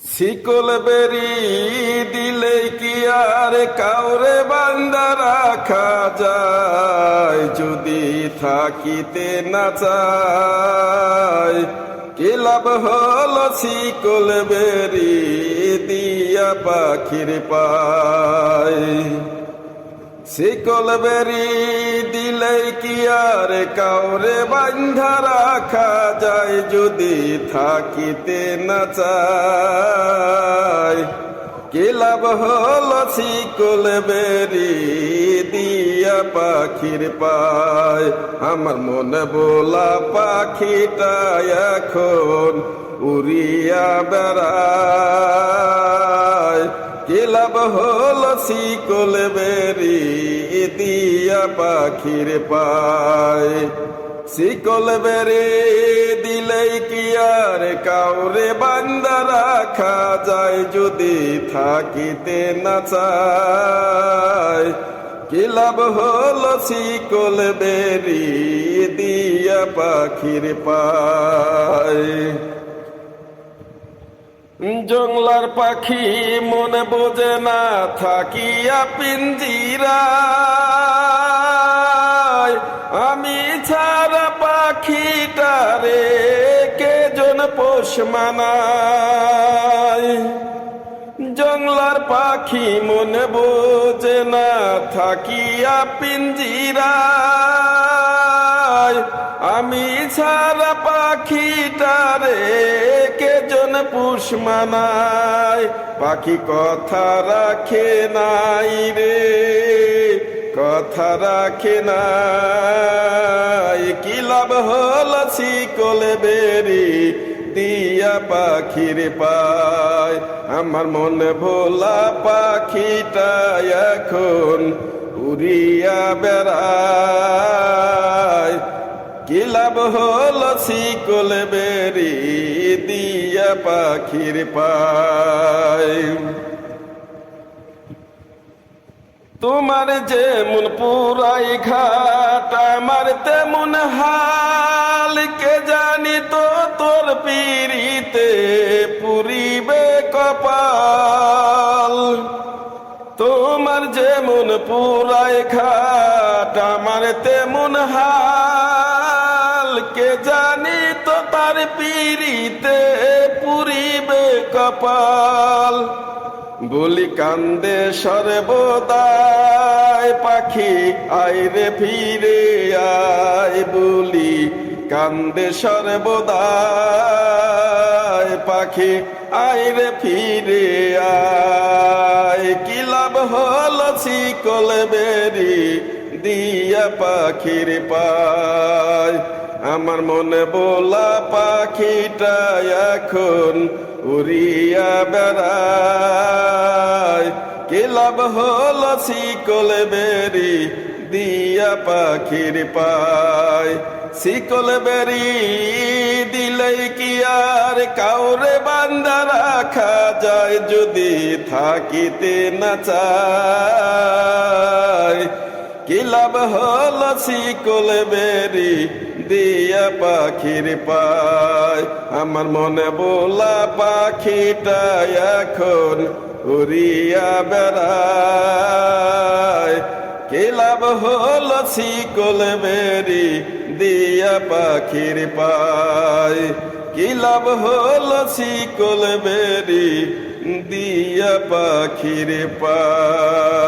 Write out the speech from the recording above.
শিকল বেরি দিলে কি আর কাউরে বান্দা রাখা যায়? যদি থাকিতে না চায়, কি লাভ হল শিকল বেরি দিয়া পাখির পায়? শিকল বেরি দিলে কি আর কাউরে বান্ধা রাখা যায় যদি থাকিতে না চায়? কি হল শিকল বেরি দিয়া পাখির পায়? আমার মনে বোলা পাখিটা এখন উড়িয়া বেড়ায়। কি লাভ হল শিকল বেরি দিয়া পাখির পায়? শিকল বেরে দিলে কি আর কাউরে বান্দা রাখা যায় যদি থাকিতে না চায়? কি লাভ হল শিকল বেরি দিয়া পাখির পায়? জংলার পাখি মনে বোঝে না, থাকিয়া পিঞ্জিরা। আমি ছাড়া পাখিটারে কে জন পোষ মানায়? জংলার পাখি মনে বোঝে না, থাকিয়া পিঞ্জিরায় আমি ছাড়া পাখিটারে কে জন পুষ মানায়? পাখি কথা রাখে নাই রে, কথা রাখে নাই। কি লাভ হল শিকলে বেরি দিয়া পাখির পায়? আমার মনে ভোলা পাখিটা এখন উড়িয়া বেড়ায়। কি লাভ হল শিকল বেরি দিয়া পাখির পায়? তোমার যেমন পুরাই ঘাট, আমার তেমন হাল, কে জানি তো তোর পিড়িতে পুরিবে কপাল? তোমার যেমন পুরাই ঘাট, আমার তেমন হাল কে জানি তো তার পিড়িতে পুরিবে কপাল। বলি কান্দে সর্বদায় পাখি আইরে ফিরে আয় বলি। কান্দে সর্বদায় পাখি আইরে ফিরে আয়। কি লাভ হল শিকল বেরি? দিয়া পাখির পায়। আমার মনে বোলা পাখিটা এখন উড়িয়া বেড়ায়। কি লাভ হল শিকল বেরি দিয়া পাখির পায়। শিকল বেরি দিলে কি আর কাউরে বান্দা রাখা যায় যদি থাকিতে না চায়। কি লাভ হল শিকল বেরি দিয়া পাখির পায়? আমার মনে বোলা পাখিটা এখন উড়িয়া বেড়ায়। কি লাভ হল শিকল বেরি দিয়া পাখির পায়? কি লাভ হল শিকল বেরি দিয়া পাখির পায়?